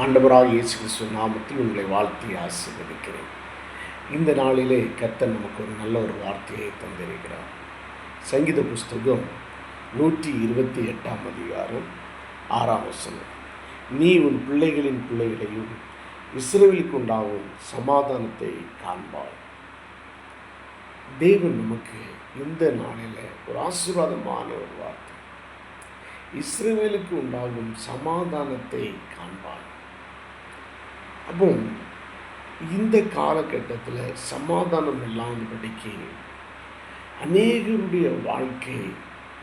ஆண்டவராக இயேசு கிறிஸ்துவ நாமத்தில் உங்களை வாழ்த்தி ஆசீர்வதிக்கிறேன். இந்த நாளிலே கர்த்தர் நமக்கு ஒரு நல்ல ஒரு வார்த்தையை தந்திருக்கிறார். சங்கீத புஸ்தகம் நூற்றி இருபத்தி எட்டாம் அதிகாரம் ஆறாம் வசனம். நீ உன் பிள்ளைகளின் பிள்ளைகளையும் இஸ்ரேலுக்கு உண்டாகும் சமாதானத்தை காண்பாய். தேவன் நமக்கு இந்த நாளில் ஒரு ஆசீர்வாதமான ஒரு வார்த்தை. இஸ்ரேலுக்கு உண்டாகும் சமாதானத்தை காண்பாய். அப்போ இந்த காலகட்டத்தில் சமாதானம் இல்லாதபடிக்கு அநேகருடைய வாழ்க்கை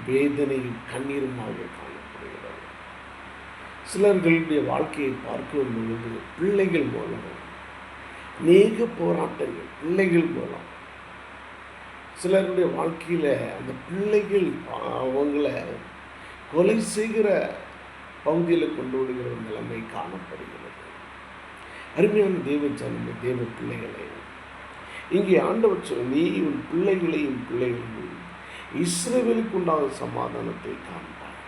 வேதனையும் கண்ணீருமாக காணப்படுகிறது. சிலர்களுடைய வாழ்க்கையை பார்க்கும் பொழுது பிள்ளைகள் மூலம் அநேக போராட்டங்கள் பிள்ளைகள் மூலம் சிலருடைய வாழ்க்கையில் அந்த பிள்ளைகள் அவங்கள கொலை செய்கிற பகுதியில் கொண்டு விடுகிற நிலைமை காணப்படுகிறது. அருமையான தேவ ஜனமே தேவ பிள்ளைகளே இங்கே ஆண்டவர் சொல் நீ உன் பிள்ளைகளையும் பிள்ளைகளையும் இஸ்ரேவேலுக்கு உண்டான சமாதானத்தை காண்பார்.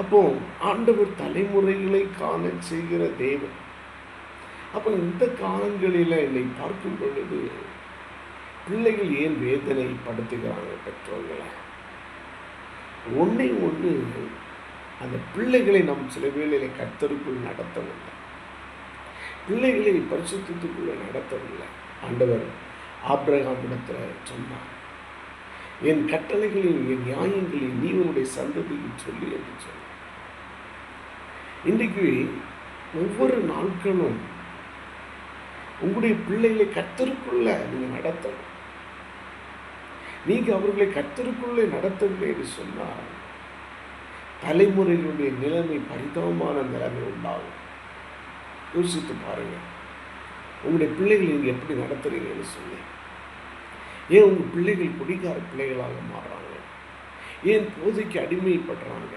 அப்போ ஆண்டவர் தலைமுறைகளை காண செய்கிற தேவன். அப்போ இந்த காலங்களில் என்னை பார்க்கும் பொழுது பிள்ளைகள் ஏன் வேதனை படுத்துகிறாங்க பெற்றோர்களை? ஒன்றே ஒன்று அந்த பிள்ளைகளை நம் சில வேளையில் கத்தருக்குள் நடத்தவில்லை. பிள்ளைகளை பரிசுத்தத்துக்குள்ளே நடத்தவில்லை. ஆண்டவர் ஆப்ரகாமிடத்தில் சொன்னார் என் கட்டளைகளையும் என் நியாயங்களையும் நீ உன்னுடைய சந்ததிக்கு சொல்லி என்று சொன்னார். இன்றைக்கு ஒவ்வொரு நாட்களும் உங்களுடைய பிள்ளைகளை கத்தருக்குள்ள நீங்கள் நடத்தணும். நீங்கள் அவர்களை கத்தருக்குள்ளே நடத்தவில்லை என்று சொன்னால் தலைமுறைகளுடைய நிலைமை பரிதாபமான நிலைமை உண்டாகும். யோசித்து பாருங்கள் உங்களுடைய பிள்ளைகளை நீங்கள் எப்படி நடத்துகிறீங்கன்னு சொல்லி. ஏன் உங்கள் பிள்ளைகள் குடிகார பிள்ளைகளாக மாறுறாங்க? ஏன் போதைக்கு அடிமைப்படுறாங்க?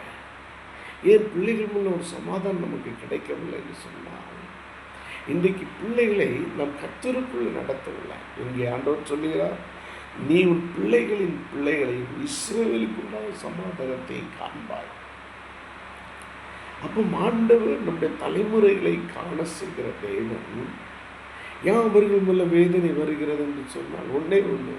ஏன் பிள்ளைகள் முன்ன ஒரு சமாதானம் நமக்கு கிடைக்கவில்லைன்னு சொன்னால் இன்றைக்கு பிள்ளைகளை நம் கத்தருக்குள் நடத்தவில்லை. இங்கே ஆண்டவர் சொல்லுகிறார் நீ உன் பிள்ளைகளின் பிள்ளைகளையும் இஸ்ரேலுக்கு சமாதானத்தை காண்பாய். அப்போ ஆண்டவர் நம்முடைய தலைமுறைகளை காண செய்கிற தேவன். ஏன் அவர்கள் மேல வேதனை வருகிறது என்று சொன்னால் ஒன்றே ஒன்று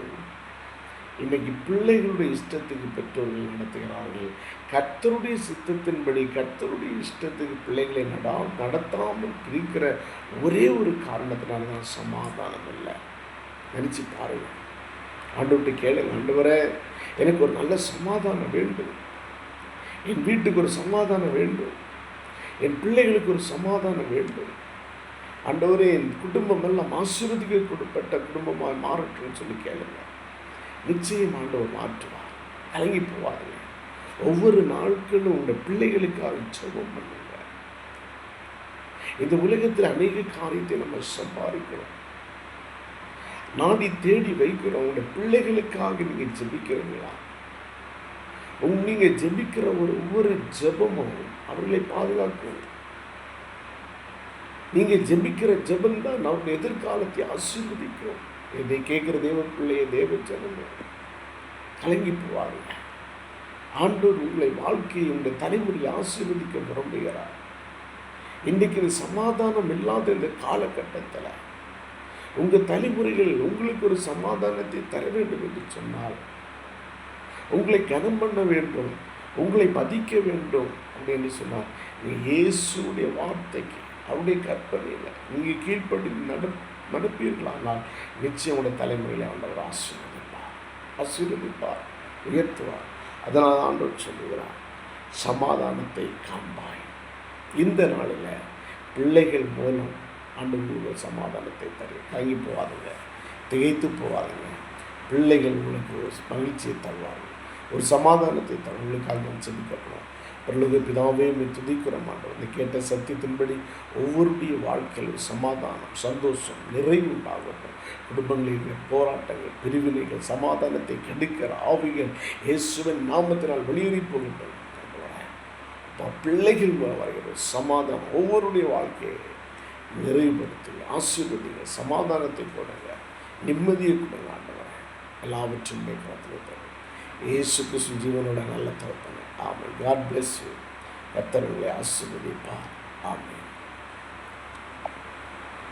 இன்னைக்கு பிள்ளைகளுடைய இஷ்டத்துக்கு பெற்றோர்கள் நடத்துகிறார்கள். கர்த்தருடைய சித்தத்தின்படி கர்த்தருடைய இஷ்டத்துக்கு பிள்ளைகளை நடா நடத்தாமல் பிரிக்கிற ஒரே ஒரு காரணத்தினால தான் சமாதானம் இல்லை. நினச்சி பாருங்கள் ஆண்டு கேளுங்க ஆண்டவரே எனக்கு ஒரு நல்ல சமாதானம் வேண்டும். என் வீட்டுக்கு ஒரு சமாதானம் வேண்டும். என் பிள்ளைகளுக்கு ஒரு சமாதானம் வேண்டும். ஆண்டவரே என் குடும்பம் எல்லாம் ஆசீர்வதிக்கப்பட்ட குடும்பமாக மாறட்டும்னு சொல்லி கேளுங்க. நிச்சயம் ஆண்டவர் மாற்றுவார். கலங்கி போவார்கள் ஒவ்வொரு நாட்களும் உங்கள் பிள்ளைகளுக்காக ஜெபம் பண்ணுங்க. இந்த உலகத்தில் அநேக காரியத்தை நம்ம சம்பாதிக்கிறோம். நாடி தேடி வைக்கிறோம். உங்கள் பிள்ளைகளுக்காக நீங்கள் ஜெபிக்கிறீங்களா? நீங்கள் ஜெபிக்கிற ஒரு ஒவ்வொரு ஜெபமும் அவர்களை பாதுகாக்கும். நீங்கள் ஜெபிக்கிற ஜெபம் தான் அவருடைய எதிர்காலத்தை ஆசீர்வதிக்கும். இதை கேட்குற தேவன் பிள்ளைய தேவ ஜனமே கலங்கி போவாருங்க ஆண்டோர் உங்களை வாழ்க்கையை உங்கள் தலைமுறையை ஆசீர்வதிக்க விரும்புகிறார். இன்றைக்கு இது சமாதானம் இல்லாத இந்த காலகட்டத்தில் உங்கள் தலைமுறைகள் உங்களுக்கு ஒரு சமாதானத்தை தர வேண்டும் என்று சொன்னால் உங்களை கனம் பண்ண வேண்டும் உங்களை மதிக்க வேண்டும் அப்படின்னு சொன்னால் நீங்கள் இயேசுடைய வார்த்தைக்கு அவருடைய கற்பனையில் நீங்கள் கீழ்ப்படி நட நடப்பீர்களானால் நிச்சயம் உடைய தலைமுறையில் ஆண்டவர் ஆசீர்வதிப்பார். ஆசீர்வதிப்பார் உயர்த்துவார். அதனால் ஆண்டவர் சொல்லுகிறார் சமாதானத்தை காண்பாய். இந்த நாளில் பிள்ளைகள் மூலம் ஆண்டு உங்களுக்கு சமாதானத்தை தரு தங்கி போகாதுங்க திகைத்து போகாதுங்க. பிள்ளைகள் உங்களுக்கு மகிழ்ச்சியை தருவாங்க ஒரு சமாதானத்தை தங்களுக்காக செலுத்தப்படும் நான் சிந்திக்கப்படும் அவர்களுக்கு பிதாவே துதிக்கிற மாட்டோம் இந்த கேட்ட சத்தியத்தின்படி ஒவ்வொருடைய வாழ்க்கையில் சமாதானம் சந்தோஷம் நிறைவு உண்டாகட்டும். குடும்பங்களில் போராட்டங்கள் பிரிவினைகள் சமாதானத்தை கெடுக்கிற ஆவிகள் இயேசுவின் நாமத்தினால் வெளியேறி போகின்றன பிள்ளைகள் வருகிற சமாதானம் ஒவ்வொருடைய வாழ்க்கையை நிறைவுபடுத்துங்க. ஆசீர்வதிங்க சமாதானத்தை கொடுங்க. நிம்மதியை கொடுங்க ஆண்டவரை. எல்லாவற்றையும் காத்துல ஏசு கிறிஸ்து ஜீவனோட நல்ல தோப்பனை ஆமாம் காட் பிளஸ் யூ கத்தர் உங்களை ஆசீர்வதிப்பார். ஆமென்.